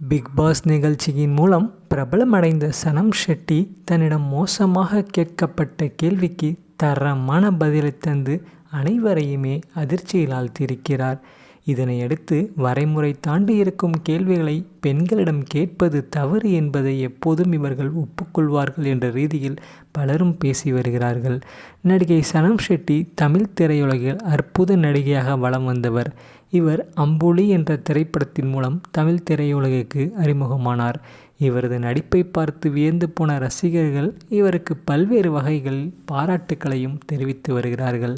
Big pass நிகழ்ச்சியின் மூலம் பிரபலமடைந்த சனம் ஷெட்டி தன்னிடம் மோசமாக கேட்கப்பட்ட கேள்விக்கு தரமான பதிலை தந்து அனைவரையுமே அதிர்ச்சியில் ஆழ்த்தியிருக்கிறார் இதனையடுத்து வரைமுறை தாண்டி இருக்கும் கேள்விகளை பெண்களிடம் கேட்பது தவறு என்பதை எப்போதும் இவர்கள் ஒப்புக்கொள்வார்கள் என்ற ரீதியில் பலரும் பேசி வருகிறார்கள். நடிகை சனம் ஷெட்டி தமிழ் திரையுலகில் அற்புத நடிகையாக வலம் வந்தவர். இவர் அம்புலி என்ற திரைப்படத்தின் மூலம் தமிழ் திரையுலகிற்கு அறிமுகமானார். இவரது நடிப்பை பார்த்து வியந்து போன ரசிகர்கள் இவருக்கு பல்வேறு வகைகளில் பாராட்டுக்களையும் தெரிவித்து வருகிறார்கள்.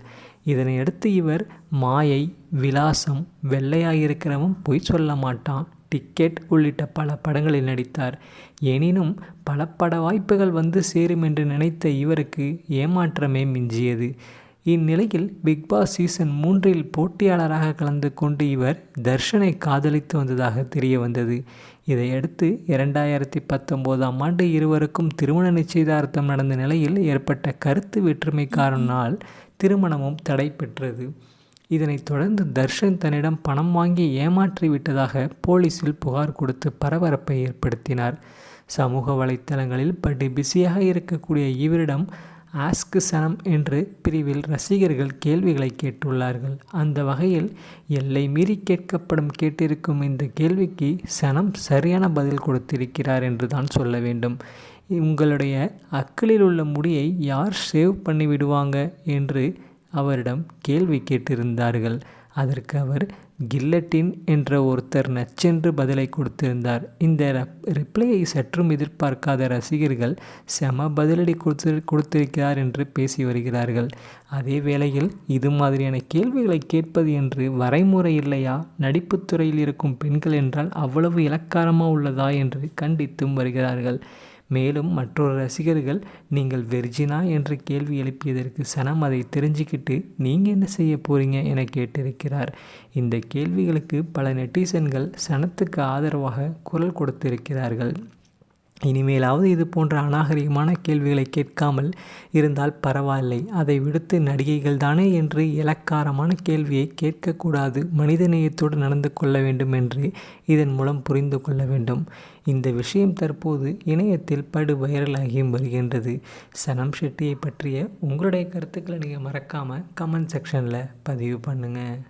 இதனையடுத்து இவர் மாயை விலாசம் வெள்ளையாயிருக்கிறவன் பொய் சொல்ல மாட்டான். டிக்கெட் உள்ளிட்ட பல படங்களில் நடித்தார். எனினும் பல பட வாய்ப்புகள் வந்து சேரும் என்று நினைத்த இவருக்கு ஏமாற்றமே மிஞ்சியது. இந்நிலையில் பிக்பாஸ் சீசன் மூன்றில் போட்டியாளராக கலந்து கொண்டு இவர் தர்ஷனை காதலித்து வந்ததாக தெரிய வந்தது. இதையடுத்து இரண்டாயிரத்தி பத்தொம்போதாம் ஆண்டு இருவருக்கும் திருமண நிச்சயதார்த்தம் நடந்த நிலையில் ஏற்பட்ட கருத்து வேற்றுமை காரணனால் திருமணமும் தடை பெற்றது. இதனைத் தொடர்ந்து தர்ஷன் தன்னிடம் பணம் வாங்கி ஏமாற்றி விட்டதாக போலீசில் புகார் கொடுத்து பரபரப்பை ஏற்படுத்தினார். சமூக வலைத்தளங்களில் படி பிஸியாக இருக்கக்கூடிய இவரிடம் ஆஸ்க் சனம் என்று பிரிவில் ரசிகர்கள் கேள்விகளை கேட்டுள்ளார்கள். அந்த வகையில் எல்லை மீறி கேட்கப்படும் கேட்டிருக்கும் இந்த கேள்விக்கு சனம் சரியான பதில் கொடுத்திருக்கிறார் என்று தான் சொல்ல வேண்டும். உங்களுடைய அக்களில் உள்ள முடியை யார் சேவ் பண்ணி விடுவாங்க என்று அவரிடம் கேள்வி கேட்டிருந்தார்கள். அதற்கு அவர் கில்லட்டின் என்ற ஒருத்தர் நச்சென்று பதிலை கொடுத்திருந்தார். இந்த ரிப்ளையை சற்றும் எதிர்பார்க்காத ரசிகர்கள் செம பதிலடி கொடுத்து கொடுத்திருக்கிறார் என்று பேசி வருகிறார்கள். அதே வேளையில் இது மாதிரியான கேள்விகளை கேட்பது என்று வரைமுறை இல்லையா? நடிப்புத்துறையில் இருக்கும் பெண்கள் என்றால் அவ்வளவு இலக்காரமாக உள்ளதா? என்று கண்டித்தும் வருகிறார்கள். மேலும் மற்றொரு ரசிகர்கள் நீங்கள் வெர்ஜினா என்று கேள்வி எழுப்பியதற்கு சனம் அதை தெரிஞ்சுக்கிட்டு நீங்கள் என்ன செய்ய போகிறீங்க என கேட்டிருக்கிறார். இந்த கேள்விகளுக்கு பல நெட்டிசன்கள் சனத்துக்கு ஆதரவாக குரல் கொடுத்திருக்கிறார்கள். இனிமேலாவது இது போன்ற அநாகரிகமான கேள்விகளை கேட்காமல் இருந்தால் பரவாயில்லை. அதை விடுத்து நடிகைகள் தானே என்று இலக்காரமான கேள்வியை கேட்கக்கூடாது. மனிதநேயத்தோடு நடந்து கொள்ள வேண்டும் என்று இதன் மூலம் புரிந்து கொள்ள வேண்டும். இந்த விஷயம் தற்போது இணையத்தில் படு வைரலாகியும் வருகின்றது. சனம் ஷெட்டியை பற்றிய உங்களுடைய கருத்துக்களை நீங்கள் மறக்காமல் கமெண்ட் செக்ஷனில் பதிவு பண்ணுங்கள்